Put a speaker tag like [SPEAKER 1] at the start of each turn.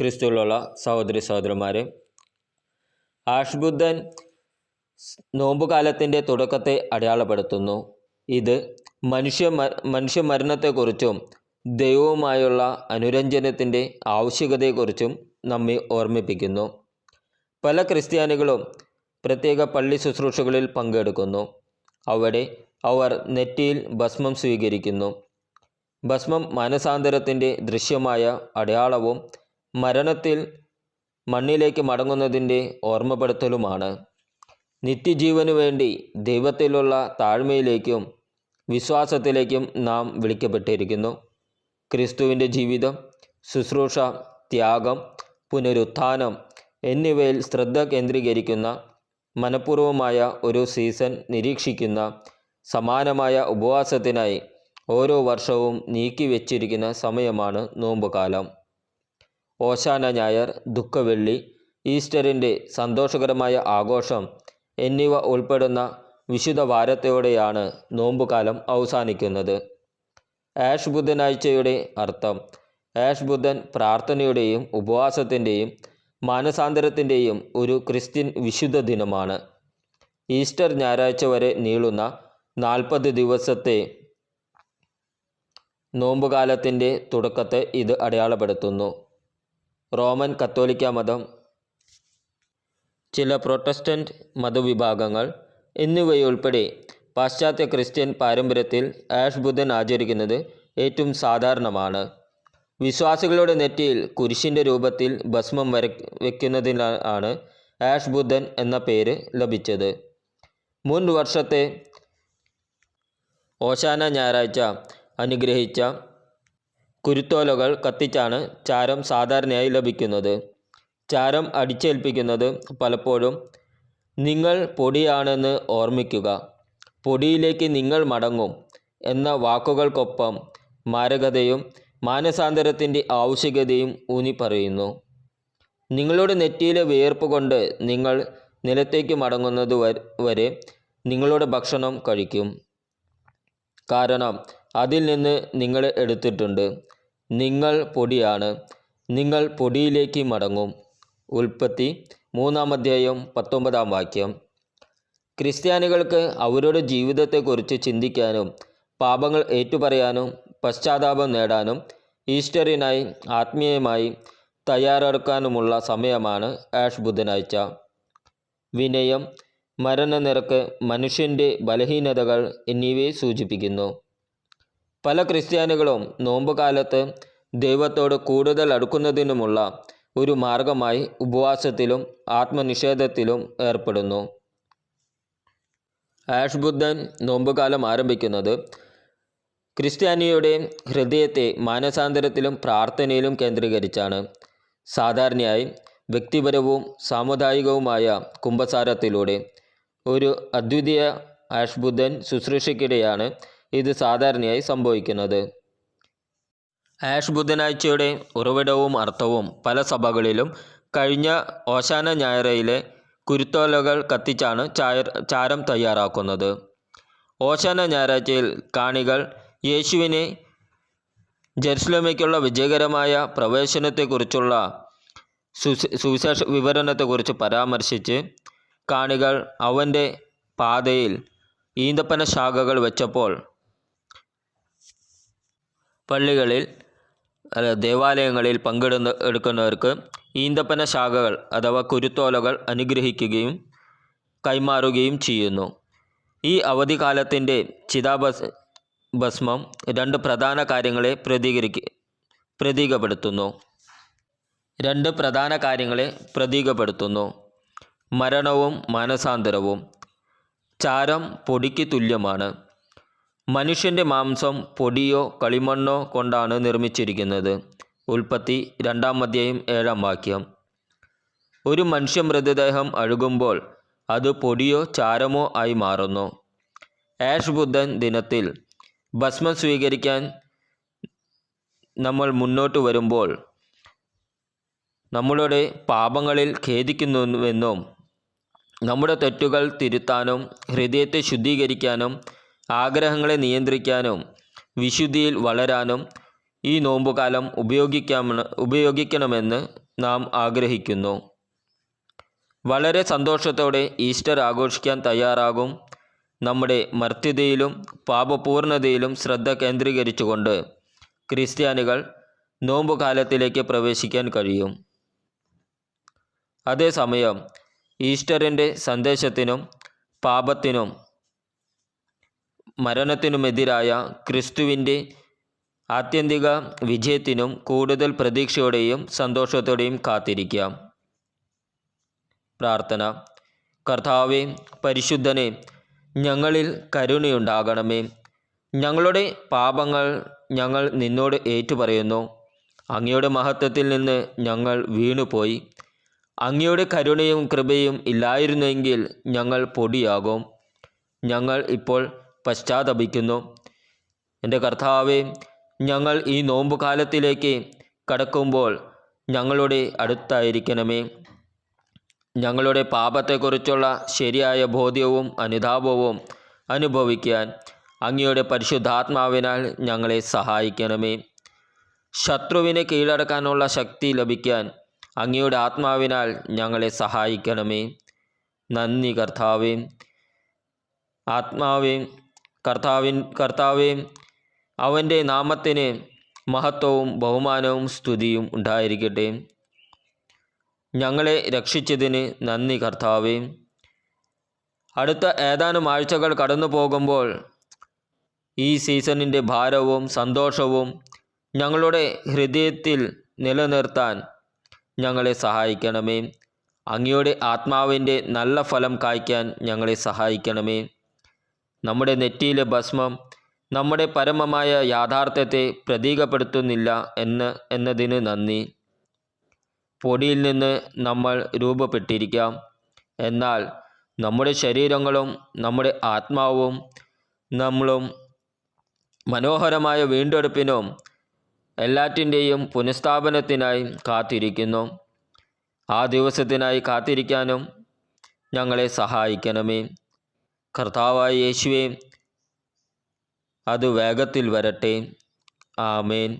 [SPEAKER 1] ക്രിസ്തുവിലുള്ള സഹോദരി സഹോദരന്മാരെ ആഷ്ബുദ്ധൻ നോമ്പുകാലത്തിന്റെ തുടക്കത്തെ അടയാളപ്പെടുത്തുന്നു. ഇത് മനുഷ്യ മനുഷ്യ മരണത്തെക്കുറിച്ചും ദൈവവുമായുള്ള അനുരഞ്ജനത്തിന്റെ ആവശ്യകതയെക്കുറിച്ചും നമ്മെ ഓർമ്മിപ്പിക്കുന്നു. പല ക്രിസ്ത്യാനികളും പ്രത്യേക പള്ളി ശുശ്രൂഷകളിൽ പങ്കെടുക്കുന്നു. അവിടെ അവർ നെറ്റിയിൽ ഭസ്മം സ്വീകരിക്കുന്നു. ഭസ്മം മാനസാന്തരത്തിന്റെ ദൃശ്യമായ അടയാളവും മരണത്തിൽ മണ്ണിലേക്ക് മടങ്ങുന്നതിന്റെ ഓർമ്മപ്പെടുത്തലുമാണ്. നിത്യജീവനു വേണ്ടി ദൈവത്തിലുള്ള താഴ്മയിലേക്കും വിശ്വാസത്തിലേക്കും നാം വിളിക്കപ്പെട്ടിരിക്കുന്നു. ക്രിസ്തുവിന്റെ ജീവിതം ശുശ്രൂഷ ത്യാഗം പുനരുത്ഥാനം എന്നിവയിൽ ശ്രദ്ധ കേന്ദ്രീകരിക്കുന്ന മനഃപൂർവമായ ഒരു സീസൺ നിരീക്ഷിക്കുന്ന സമാനമായ ഉപവാസത്തിനായി ഓരോ വർഷവും നീക്കി നീക്കിവെച്ചിരിക്കുന്ന സമയമാണ് നോമ്പുകാലം. ഓശാന ഞായർ ദുഃഖവെള്ളി ഈസ്റ്ററിന്റെ സന്തോഷകരമായ ആഘോഷം എന്നിവ ഉൾപ്പെടുന്ന വിശുദ്ധ വാരത്തോടെയാണ് നോമ്പുകാലം അവസാനിക്കുന്നത്. ആഷ് ബുധനാഴ്ചയുടെ അർത്ഥം ആഷ് ബുധൻ പ്രാർത്ഥനയുടെയും ഉപവാസത്തിന്റെയും മാനസാന്തരത്തിന്റെയും ഒരു ക്രിസ്ത്യൻ വിശുദ്ധ ദിനമാണ്. ഈസ്റ്റർ ഞായറാഴ്ച വരെ നീളുന്ന നാൽപ്പത് ദിവസത്തെ നോമ്പുകാലത്തിന്റെ തുടക്കത്തെ ഇത് അടയാളപ്പെടുത്തുന്നു. റോമൻ കത്തോലിക്ക മതം ചില പ്രൊട്ടസ്റ്റന്റ് മതവിഭാഗങ്ങൾ എന്നിവയുൾപ്പെടെ പാശ്ചാത്യ ക്രിസ്ത്യൻ പാരമ്പര്യത്തിൽ ആഷ് ബുധൻ ആചരിക്കുന്നത് ഏറ്റവും സാധാരണമാണ്. വിശ്വാസികളുടെ നെറ്റിയിൽ കുരിശിന്റെ രൂപത്തിൽ ഭസ്മം വര വയ്ക്കുന്നതിനാണ് ആഷ് ബുധൻ എന്ന പേര് ലഭിച്ചത്. മുൻ വർഷത്തെ ഓശാന ഞായറാഴ്ച അനുഗ്രഹിച്ച കുരുത്തോലകൾ കത്തിച്ചാണ് ചാരം സാധാരണയായി ലഭിക്കുന്നത്. ചാരം അടിച്ചേൽപ്പിക്കുന്നത് പലപ്പോഴും നിങ്ങൾ പൊടിയാണെന്ന് ഓർമ്മിക്കുക പൊടിയിലേക്ക് നിങ്ങൾ മടങ്ങും എന്ന വാക്കുകൾക്കൊപ്പം മാരകതയും മാനസാന്തരത്തിന്റെ ആവശ്യകതയും ഊന്നി പറയുന്നു നിങ്ങളുടെ നെറ്റിയിലെ വിയർപ്പ് കൊണ്ട് നിങ്ങൾ നിലത്തേക്ക് മടങ്ങുന്നത് വരെ നിങ്ങളുടെ ഭക്ഷണം കഴിക്കും. കാരണം അതിൽ നിന്ന് നിങ്ങൾ എടുത്തിട്ടുണ്ട്. നിങ്ങൾ പൊടിയാണ്. നിങ്ങൾ പൊടിയിലേക്ക് മടങ്ങും. ഉൽപ്പത്തി മൂന്നാം അധ്യായം പത്തൊമ്പതാം വാക്യം. ക്രിസ്ത്യാനികൾക്ക് അവരുടെ ജീവിതത്തെക്കുറിച്ച് ചിന്തിക്കാനും പാപങ്ങൾ ഏറ്റുപറയാനും പശ്ചാത്താപം നേടാനും ഈസ്റ്ററിനായി ആത്മീയമായി തയ്യാറെടുക്കാനുമുള്ള സമയമാണ് ആഷ് ബുധനാഴ്ച. വിനയം മരണനിരക്ക് മനുഷ്യന്റെ ബലഹീനതകൾ എന്നിവയെ സൂചിപ്പിക്കുന്നു. പല ക്രിസ്ത്യാനികളും നോമ്പുകാലത്ത് ദൈവത്തോട് കൂടുതൽ അടുക്കുന്നതിനുമുള്ള ഒരു മാർഗമായി ഉപവാസത്തിലും ആത്മനിഷേധത്തിലും ഏർപ്പെടുന്നു. ആഷ് ബുദ്ധൻ നോമ്പുകാലം ആരംഭിക്കുന്നത് ക്രിസ്ത്യാനിയുടെ ഹൃദയത്തെ മാനസാന്തരത്തിലും പ്രാർത്ഥനയിലും കേന്ദ്രീകരിച്ചാണ്. സാധാരണയായി വ്യക്തിപരവും സാമുദായികവുമായ കുംഭസാരത്തിലൂടെ ഒരു അദ്വിതീയ ആഷ് ബുദ്ധൻ ശുശ്രൂഷയ്ക്കിടെയാണ് ഇത് സാധാരണയായി സംഭവിക്കുന്നത്. ആഷ് ബുധനാഴ്ചയുടെ ഉറവിടവും അർത്ഥവും പല സഭകളിലും കഴിഞ്ഞ ഓശാന ഞായറയിലെ കുരുത്തോലകൾ കത്തിച്ചാണ് ചായർ ചാരം തയ്യാറാക്കുന്നത്. ഓശാന ഞായറാഴ്ചയിൽ കാണികൾ യേശുവിനെ ജെറുസലേമിലേക്കുള്ള വിജയകരമായ പ്രവേശനത്തെക്കുറിച്ചുള്ള സുവിശേഷ വിവരണത്തെക്കുറിച്ച് പരാമർശിച്ച് കാണികൾ അവന്റെ പാതയിൽ ഈന്തപ്പന ശാഖകൾ വെച്ചപ്പോൾ പള്ളികളിൽ അല്ല ദേവാലയങ്ങളിൽ പങ്കെടുന്ന എടുക്കുന്നവർക്ക് ഈന്തപ്പന ശാഖകൾ അഥവാ കുരുത്തോലകൾ അനുഗ്രഹിക്കുകയും കൈമാറുകയും ചെയ്യുന്നു. ഈ അവധിക്കാലത്തിന്റെ ചിതാഭസ് ഭസ്മം രണ്ട് പ്രധാന കാര്യങ്ങളെ പ്രതീകരിക്ക പ്രതീകപ്പെടുത്തുന്നു. രണ്ട് പ്രധാന കാര്യങ്ങളെ പ്രതീകപ്പെടുത്തുന്നു. മരണവും മാനസാന്തരവും. ചാരം പൊടിക്ക് തുല്യമാണ്. മനുഷ്യന്റെ മാംസം പൊടിയോ കളിമണ്ണോ കൊണ്ടാണ് നിർമ്മിച്ചിരിക്കുന്നത്. ഉൽപ്പത്തി രണ്ടാം അധ്യായം ഏഴാം വാക്യം. ഒരു മനുഷ്യ മൃതദേഹം അഴുകുമ്പോൾ അത് പൊടിയോ ചാരമോ ആയി മാറുന്നു. ആഷ് ബുദ്ധൻ ദിനത്തിൽ ഭസ്മം സ്വീകരിക്കാൻ നമ്മൾ മുന്നോട്ട് വരുമ്പോൾ നമ്മളുടെ പാപങ്ങളിൽ ഖേദിക്കുന്നുവെന്നും നമ്മുടെ തെറ്റുകൾ തിരുത്താനും ഹൃദയത്തെ ശുദ്ധീകരിക്കാനും ആഗ്രഹങ്ങളെ നിയന്ത്രിക്കാനും വിശുദ്ധിയിൽ വളരാനും ഈ നോമ്പുകാലം ഉപയോഗിക്കാമെന്ന് ഉപയോഗിക്കണമെന്ന് നാം ആഗ്രഹിക്കുന്നു. വളരെ സന്തോഷത്തോടെ ഈസ്റ്റർ ആഘോഷിക്കാൻ തയ്യാറാകും നമ്മുടെ മർത്യതയിലും പാപപൂർണതയിലും ശ്രദ്ധ കേന്ദ്രീകരിച്ചുകൊണ്ട് ക്രിസ്ത്യാനികൾ നോമ്പുകാലത്തിലേക്ക് പ്രവേശിക്കാൻ കഴിയും. അതേസമയം ഈസ്റ്ററിന്റെ സന്ദേശത്തിനും പാപത്തിനും മരണത്തിനുമെതിരായ ക്രിസ്തുവിന്റെ ആത്യന്തിക വിജയത്തിനും കൂടുതൽ പ്രതീക്ഷയോടെയും സന്തോഷത്തോടെയും കാത്തിരിക്കാം പ്രാർത്ഥന. കർത്താവെ പരിശുദ്ധനെ ഞങ്ങളിൽ കരുണയുണ്ടാകണമേ. ഞങ്ങളുടെ പാപങ്ങൾ ഞങ്ങൾ നിന്നോട് ഏറ്റുപറയുന്നു. അങ്ങയുടെ മഹത്വത്തിൽ നിന്ന് ഞങ്ങൾ വീണുപോയി. അങ്ങയുടെ കരുണയും കൃപയും ഇല്ലായിരുന്നെങ്കിൽ ഞങ്ങൾ പൊടിയാകും. ഞങ്ങൾ ഇപ്പോൾ പശ്ചാത്തപിക്കുന്നു. എന്റെ കർത്താവെ ഞങ്ങൾ ഈ നോമ്പുകാലത്തിലേക്ക് കടക്കുമ്പോൾ ഞങ്ങളുടെ അടുത്തായിരിക്കണമേ. ഞങ്ങളുടെ പാപത്തെക്കുറിച്ചുള്ള ശരിയായ ബോധ്യവും അനുതാപവും അനുഭവിക്കാൻ അങ്ങയുടെ പരിശുദ്ധാത്മാവിനാൽ ഞങ്ങളെ സഹായിക്കണമേ. ശത്രുവിനെ കീഴടക്കാനുള്ള ശക്തി ലഭിക്കാൻ അങ്ങയുടെ ആത്മാവിനാൽ ഞങ്ങളെ സഹായിക്കണമേ. നന്ദി കർത്താവേ. ആത്മാവേ കർത്താവിൻ കർത്താവെ അവന്റെ നാമത്തിന് മഹത്വവും ബഹുമാനവും സ്തുതിയും ഉണ്ടായിരിക്കട്ടെ. ഞങ്ങളെ രക്ഷിച്ചതിന് നന്ദി കർത്താവേ. അടുത്ത ഏതാനും ആഴ്ചകൾ കടന്നു പോകുമ്പോൾ ഈ സീസണിന്റെ ഭാരവും സന്തോഷവും ഞങ്ങളുടെ ഹൃദയത്തിൽ നിലനിർത്താൻ ഞങ്ങളെ സഹായിക്കണമേ. അങ്ങയുടെ ആത്മാവിന്റെ നല്ല ഫലം കായ്ക്കാൻ ഞങ്ങളെ സഹായിക്കണമേ. നമ്മുടെ നെറ്റിയിലെ ഭസ്മം നമ്മുടെ പരമമായ യാഥാർത്ഥ്യത്തെ പ്രതീകപ്പെടുത്തുന്നില്ല എന്ന് എന്നതിന് നന്ദി. പൊടിയിൽ നിന്ന് നമ്മൾ രൂപപ്പെട്ടിരിക്കാം. എന്നാൽ നമ്മുടെ ശരീരങ്ങളും നമ്മുടെ ആത്മാവും നമ്മളും മനോഹരമായ വീണ്ടെടുപ്പിനും എല്ലാറ്റിന്റെയും പുനഃസ്ഥാപനത്തിനായി കാത്തിരിക്കുന്നു. ആ ദിവസത്തിനായി കാത്തിരിക്കാനും ഞങ്ങളെ സഹായിക്കണമേ. കർത്താവായ യേശുവേ അത് വേഗത്തിൽ വരട്ടെ. ആമേൻ.